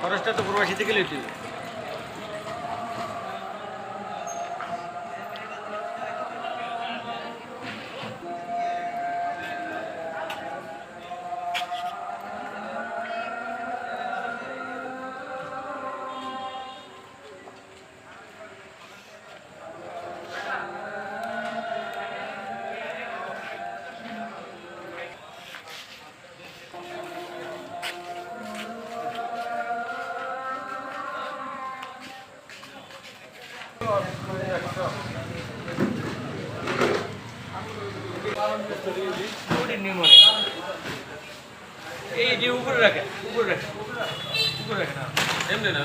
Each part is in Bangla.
খরচটা তো প্রবাসী থেকে লইতে এই যে উপরে রাখে উপরে রাখে উপরে রাখে না এমনি না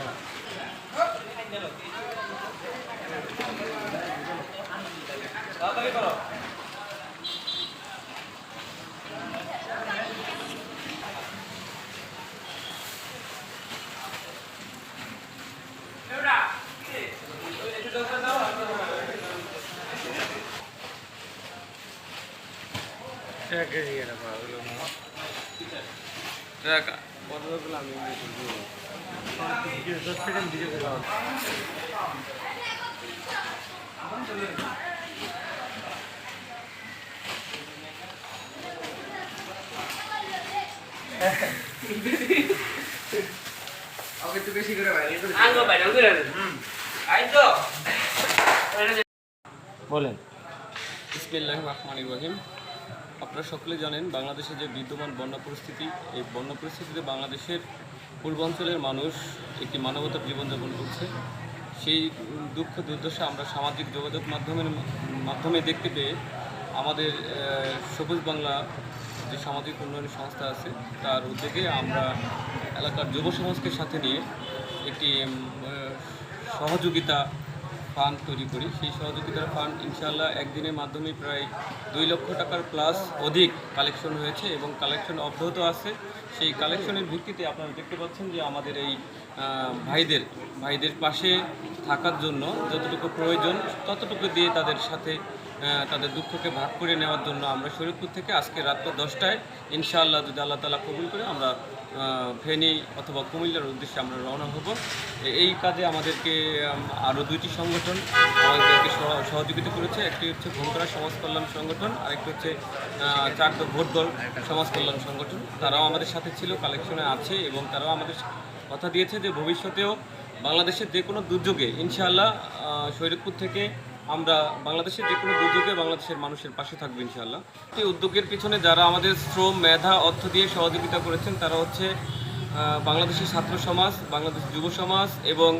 বাস তাড়াতাড়ি করো টাকা পনেরোগুলো আমি দশ বলেন। আপনারা সকলে জানেন বাংলাদেশে যে বিদ্যমান বন্যা পরিস্থিতি এই বন্যা পরিস্থিতিতে বাংলাদেশের পূর্বাঞ্চলের মানুষ একটি মানবতার জীবনযাপন করছে। সেই দুঃখ দুর্দশা আমরা সামাজিক যোগাযোগ মাধ্যমের মাধ্যমে দেখতে পেয়ে আমাদের সবুজ বাংলা যে সামাজিক উন্নয়ন সংস্থা আছে, তার উদ্যোগে আমরা এলাকার যুব সমাজকে সাথে নিয়ে একটি সহযোগিতা ফান্ড তৈরি করি, সেই সহযোগিতার ফান্ড ইনশাল্লাহ একদিনের মাধ্যমে প্রায় দুই লক্ষ টাকার প্লাস অধিক কালেকশন হয়েছে এবং কালেকশন অব্যাহত আছে। সেই কালেকশনের ভিত্তিতে আপনারা দেখতে পাচ্ছেন যে আমাদের এই ভাইদের ভাইদের পাশে থাকার জন্য যতটুকু প্রয়োজন ততটুকু দিয়ে তাদের সাথে তাদের দুঃখকে ভাগ করে নেওয়ার জন্য আমরা শরীরপুর থেকে আজকে রাত্র দশটায় ইনশাআল্লাহ যদি আল্লাহ তালা কবুল করে আমরা ফেনী অথবা কুমিল্লার উদ্দেশ্যে আমরা রওনা হব। এই কাজে আমাদেরকে আরও দুইটি সংগঠন আমাদেরকে সহ- সহযোগিতা করেছে। একটি হচ্ছে ভোমকরা সমাজ কল্যাণ সংগঠন আরেকটি হচ্ছে চারদল ভোট দল সমাজ কল্যাণ সংগঠন। তারাও আমাদের সাথে ছিল কালেকশনে আছে এবং তারাও আমাদের কথা দিয়েছে যে ভবিষ্যতেও বাংলাদেশের যে কোনো দুর্যোগে ইনশাআল্লাহ আহ, শরীরপুর থেকে আমরা বাংলাদেশের যে কোনো দুর্যোগে বাংলাদেশের মানুষের পাশে থাকব ইনশাআল্লাহ। এই উদ্যোগের পিছনে যারা আমাদের শ্রম, মেধা, অর্থ দিয়ে সহযোগিতা করেছেন, তারা হচ্ছে বাংলাদেশের ছাত্র সমাজ, বাংলাদেশ যুব সমাজ এবং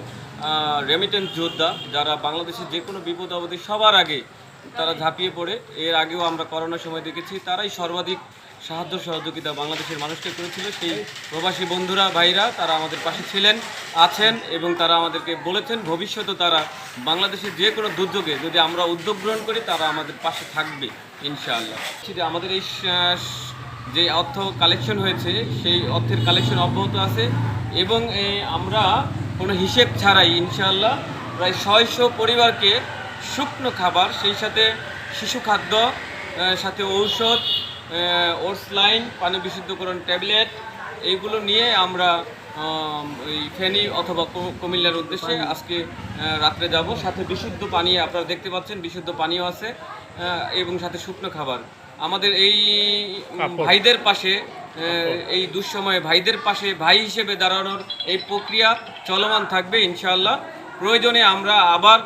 রেমিটেন্স যোদ্ধা যারা বাংলাদেশের যে কোনো বিপদ আপদে সবার আগে তারা ঝাঁপিয়ে পড়ে। এর আগেও আমরা করোনার সময় দেখেছি, তারাই সর্বাধিক সাহায্য সহযোগিতা বাংলাদেশের মানুষকে করেছিল। সেই প্রবাসী বন্ধুরা, ভাইরা, তারা আমাদের পাশে ছিলেন, আছেন এবং তারা আমাদেরকে বলেছেন, ভবিষ্যতে তারা বাংলাদেশের যে কোনো দুর্যোগে যদি আমরা উদ্যোগ গ্রহণ করি, তারা আমাদের পাশে থাকবে, ইনশাআল্লাহ। আমাদের এই যে অর্থ কালেকশন হয়েছে, সেই অর্থের কালেকশন অব্যাহত আছে এবং আমরা কোনো হিসেব ছাড়াই, ইনশাআল্লাহ, প্রায় ছয়শো পরিবারকে শুকনো খাবার, সেই সাথে শিশু খাদ্য সাথে ঔষধ ওটস লাইন পানি বিশুদ্ধকরণ ট্যাবলেট এইগুলো নিয়ে আমরা এই ফেনী অথবা কুমিল্লার উদ্দেশ্যে আজকে রাত্রে যাব। সাথে বিশুদ্ধ পানি আপনারা দেখতে পাচ্ছেন বিশুদ্ধ পানিও আছে এবং সাথে শুকনো খাবার। আমাদের এই ভাইদের পাশে এই দুঃসময়ে ভাইদের পাশে ভাই হিসেবে দাঁড়ানোর এই প্রক্রিয়া চলমান থাকবে ইনশাআল্লাহ। প্রয়োজনে আমরা আবার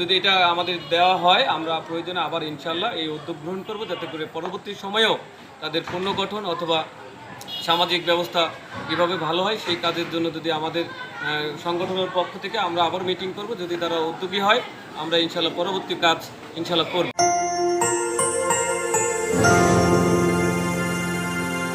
যদি এটা আমাদের দেওয়া হয়, আমরা প্রয়োজনে আবার ইনশাল্লাহ এই উদ্যোগ গ্রহণ করব যাতে করে পরবর্তী সময়েও তাদের পুনর্গঠন অথবা সামাজিক ব্যবস্থা কীভাবে ভালো হয়। সেই কাজের জন্য যদি আমাদের সংগঠনের পক্ষ থেকে আমরা আবার মিটিং করব। যদি তারা উদ্যোগী হয়, আমরা ইনশাল্লাহ পরবর্তী কাজ ইনশাল্লাহ করব।